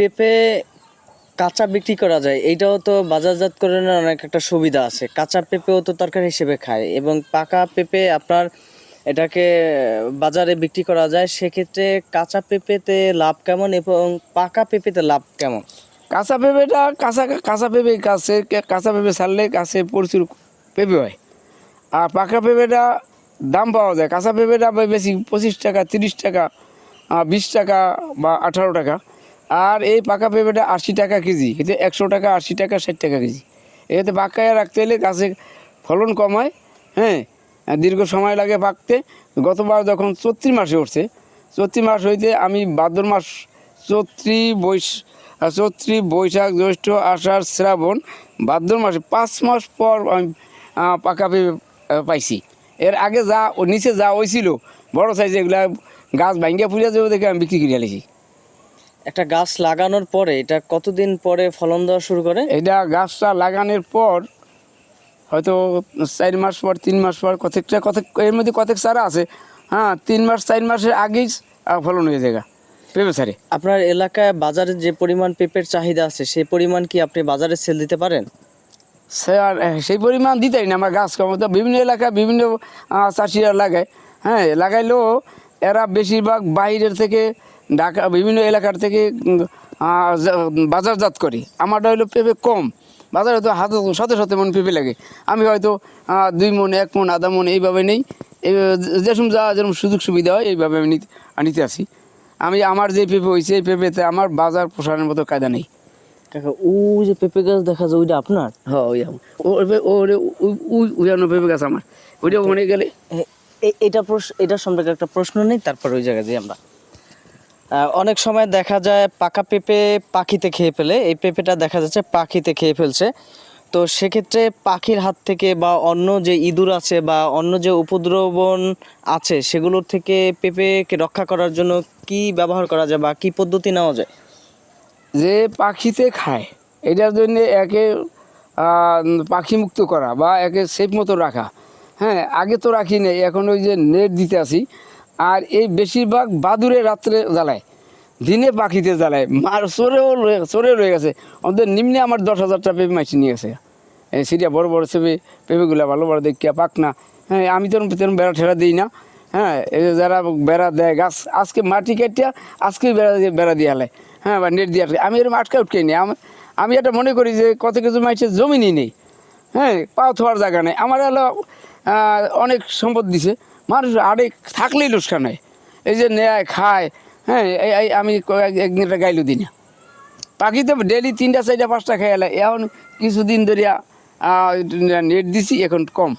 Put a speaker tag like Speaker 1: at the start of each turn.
Speaker 1: পেঁপে কাঁচা বিক্রি করা যায়, এইটাও তো বাজারজাতকরণের অনেক একটা সুবিধা আছে। কাঁচা পেঁপেও তো তরকারি হিসেবে খায় এবং পাকা পেঁপে আপনার এটাকে বাজারে বিক্রি করা যায়, সেক্ষেত্রে কাঁচা পেঁপেতে লাভ কেমন এবং পাকা পেঁপেতে লাভ কেমন?
Speaker 2: কাঁচা পেঁপেটা কাঁচা কাঁচা পেঁপে গাছে কাঁচা পেঁপে ছাড়লে গাছে প্রচুর পেঁপে হয়। আর পাকা পেঁপেটা দাম পাওয়া যায়, কাঁচা পেঁপেটা বেশি পঁচিশ টাকা, তিরিশ টাকা বিশ টাকা বা আঠারো টাকা। আর এই পাকা পেঁপেটা আশি টাকা কেজি এতে একশো টাকা, আশি টাকা, ষাট টাকা কেজি। এতে পাকায় রাখতে হলে গাছে ফলন কম হয় হ্যাঁ? দীর্ঘ সময় লাগে পাকতে। গতবার যখন চৈত্রি মাসে উঠছে, চৈত্রি মাস হইতে আমি ভাদ্র মাস, চৈত্রি বৈশ আর বৈশাখ, জ্যৈষ্ঠ, আষাঢ়, শ্রাবণ, ভাদ্র মাসে পাঁচ মাস পর আমি পাকা পেঁপে পাইছি। এর আগে যা, নিচে যা হয়েছিল বড় সাইজ এগুলা গাছ ভাঙ্গিয়া পুড়িয়া যাবে দেখে আমি বিক্রি করে আলেছি
Speaker 1: একটা গাছ লাগানোর পরে এটা কতদিন পরে ফলন দেওয়া শুরু করে?
Speaker 2: এটা গাছটা লাগানোর পর হয়তো চার মাস পর তিন মাস পর কতকটা কতক এর মধ্যে কতক চারা আছে। হ্যাঁ তিন মাস চার মাসের আগেই ফলন হয়ে যায় পেঁপে সারে
Speaker 1: আপনার এলাকায় বাজারে যে পরিমাণ পেঁপের চাহিদা আছে সেই পরিমাণ কি আপনি বাজারে সেল দিতে পারেন?
Speaker 2: স্যার সেই পরিমাণ দিতেই না আমার গাছ কম। তো বিভিন্ন এলাকায় বিভিন্ন চাষিরা লাগায়। হ্যাঁ লাগাইলেও এরা বেশিরভাগ বাইরের থেকে ঢাকা বিভিন্ন এলাকার থেকে বাজারজাত করে। আমারটা হলো পেঁপে কম। বাজারে তো হাতে শত শত মন পেঁপে লাগে। আমি হয়তো দুই মন এক মন আধা মন এইভাবে নেই। এই যেরকম যা যেরকম সুযোগ সুবিধা হয় এইভাবে আমি নিতে আসি। আমি আমার যে পেঁপে হয়েছে এই পেঁপেতে আমার বাজার পোষানোর মতো কায়দা নেই।
Speaker 1: কাকা ও যে পেঁপে গাছ দেখা যায় ওইটা আপনার?
Speaker 2: হ্যাঁ ওই আম- ওই- ওরে- ওই- ওই- ওই আনো পেঁপে গাছ আমার। ওইটা ওখানে গেলে
Speaker 1: এটা এটা সম্পর্কে একটা প্রশ্ন নেই তারপর ওই জায়গায় যাই আমরা অনেক সময় দেখা যায় পাকা পেঁপে পাখিতে খেয়ে ফেলে। এই পেঁপেটা দেখা যাচ্ছে পাখিতে খেয়ে ফেলছে। তো সেক্ষেত্রে পাখির হাত থেকে বা অন্য যে ইঁদুর আছে বা অন্য যে উপদ্রবণ আছে, সেগুলোর থেকে পেঁপেকে রক্ষা করার জন্য কি ব্যবহার করা যায় বা কি পদ্ধতি নেওয়া যায়?
Speaker 2: যে পাখিতে খায়, এটার জন্য একে পাখি মুক্ত করা বা একে সেফ মতো রাখা। হ্যাঁ আগে তো রাখি নেই, এখন ওই যে নেট দিতে আসি আর এই বেশিরভাগ বাদুরে রাত্রে জ্বালায়, দিনে পাখিতে জ্বালায়। মার রয়ে- চোরে রয়ে গেছে। আমাদের নিম্নে আমার দশ হাজারটা পেঁপে মাইছি নিয়ে গেছে। এই সিরিয়া বড় বড় চেপে পেঁপেগুলো ভালো বড় দেখিয়া পাক না। হ্যাঁ আমি তো তেমন বেড়া ঠেড়া দিই না। হ্যাঁ যারা বেড়া দেয় গাছ, আজকে মাটি কাটিয়া আজকে বেড়া দিয়ে বেড়া দিয়ে হালে হ্যাঁ বা নেট দিয়ে আমি এরকম আটকে উঠকে নিই। আমি এটা মনে করি যে কত কিছু মাইসের জমিনই নেই। হ্যাঁ পাও থোয়ার জায়গা নেই। আমার হলো অনেক সম্পদ দিছে। মানুষ আড়ে থাকলেই লোকসান হয় এই যে নেয়, খায় হ্যাঁ এই- আমি একদিনটা গাইলো দিই না পাখি তো ডেলি তিনটা, চারটা, পাঁচটা খেয়ে এখন কিছুদিন ধরিয়া নেট দিছি, এখন কম।